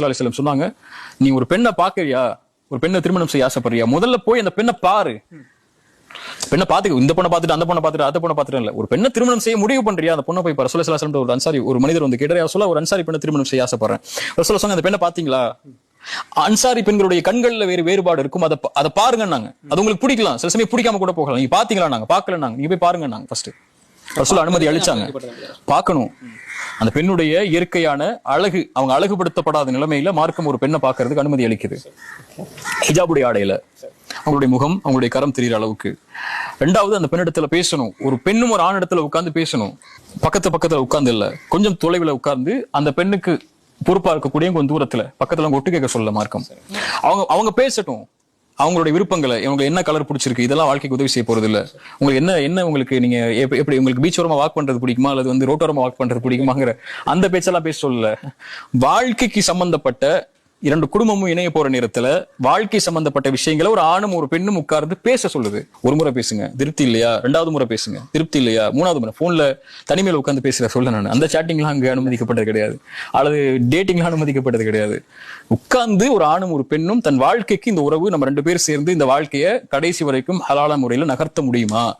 ஸல்லல்லாஹு அலைஹி சொன்னாங்க நீ ஒரு பெண்ணை பாக்குறியா ஒரு பெண்ணை திருமணம் செய்ய ஆசைப்படுறியா? முதல்ல போய் அந்த பெண்ணை பாரு. பெண்ணை பாத்துக்க இந்த பொண்ணை பார்த்துட்டு அந்த பொண்ணை பார்த்துட்டு அந்த பொண்ணை பார்த்துட்டு இல்ல. ஒரு பெண்ணை திருமணம் செய்ய முடிவு பண்றியா? அந்த பொண்ணை போய் பாரு. ரசூலுல்லாஹி ஸல்லல்லாஹு ஒரு அன்சாரி ஒரு மனிதர் வந்து கேட்டார் சொல்ல ஒரு அன்சாரி பெண்ணை திருமணம் செய்ய ஆசைப்படுறேன். ரசூலுல்லாஹி சொன்னாங்க அந்த பெண்ணை பாத்தீங்களா அன்சாரி பெண்களுடைய கண்கள்ல வேறு வேறுபாடு இருக்கும். அதை அதை பாருங்க நாங்க அது உங்களுக்கு பிடிக்கலாம். சில சமயம் பிடிக்காம கூட போகலாம். நீங்க பாத்தீங்களா நாங்க பாக்கல நாங்க நீங்க போய் பாருங்க நாங்க ஃபர்ஸ்ட் ரசூல் அனுமதி அளிச்சாங்க. பார்க்கணும். அந்த பெண்ணுடைய இயற்கையான அழகு அவங்க அழகுபடுத்தப்படாத நிலைமையில மார்க்கம் ஒரு பெண்ணை பார்க்கறதுக்கு அனுமதி அளிக்குது. ஹிஜாபுடைய ஆடையில. அவங்களுடைய முகம் அவங்களுடைய கரம் தெரியிற அளவுக்கு. ரெண்டாவது அந்த பெண்ணிடத்துல பேசணும். ஒரு பெண்ணும் ஒரு ஆணிடத்துல உட்கார்ந்து பேசணும். பக்கத்து பக்கத்துல உட்கார்ந்து இல்ல. கொஞ்சம் தொலைவுல உட்கார்ந்து அந்த பெண்ணுக்கு பொறுப்பா இருக்கக்கூடிய கொஞ்சம் தூரத்துல பக்கத்துல அவங்க ஒட்டு கேட்க சொல்ல மார்க்கம். அவங்க அவங்க பேசட்டும். அவங்களுடைய விருப்பங்களை இவங்க என்ன கலர் பிடிச்சிருக்கு இதெல்லாம் வாழ்க்கைக்கு உதவி செய்ய போறது இல்ல உங்களுக்கு என்ன என்ன உங்களுக்கு நீங்க எப்படி உங்களுக்கு பீச் ஓரமா வாக் பண்றது பிடிக்குமா? அல்லது வந்து ரோட்டோரமா வாக் பண்றது பிடிக்குமாங்கிற அந்த பேச்செல்லாம் பேச சொல்லல. வாழ்க்கைக்கு சம்பந்தப்பட்ட இரண்டு குடும்பமும் இணைய போற நேரத்துல வாழ்க்கை சம்பந்தப்பட்ட விஷயங்களை ஒரு ஆணும் ஒரு பெண்ணும் உட்கார்ந்து பேச சொல்லுது. ஒரு முறை பேசுங்க. திருப்தி இல்லையா? ரெண்டாவது முறை பேசுங்க. திருப்தி இல்லையா? மூணாவது முறை. போன்ல தனிமையில உட்கார்ந்து பேசுற சொல்ல நான். அந்த சாட்டிங்லாம் அங்க அனுமதிக்கப்பட்டது கிடையாது. அல்லது டேட்டிங்லாம் அனுமதிக்கப்பட்டது கிடையாது. உட்கார்ந்து ஒரு ஆணும் ஒரு பெண்ணும் தன் வாழ்க்கைக்கு இந்த உறவு நம்ம ரெண்டு பேரும் சேர்ந்து இந்த வாழ்க்கையை கடைசி வரைக்கும் ஹலால முறையில நகர்த்த முடியுமா?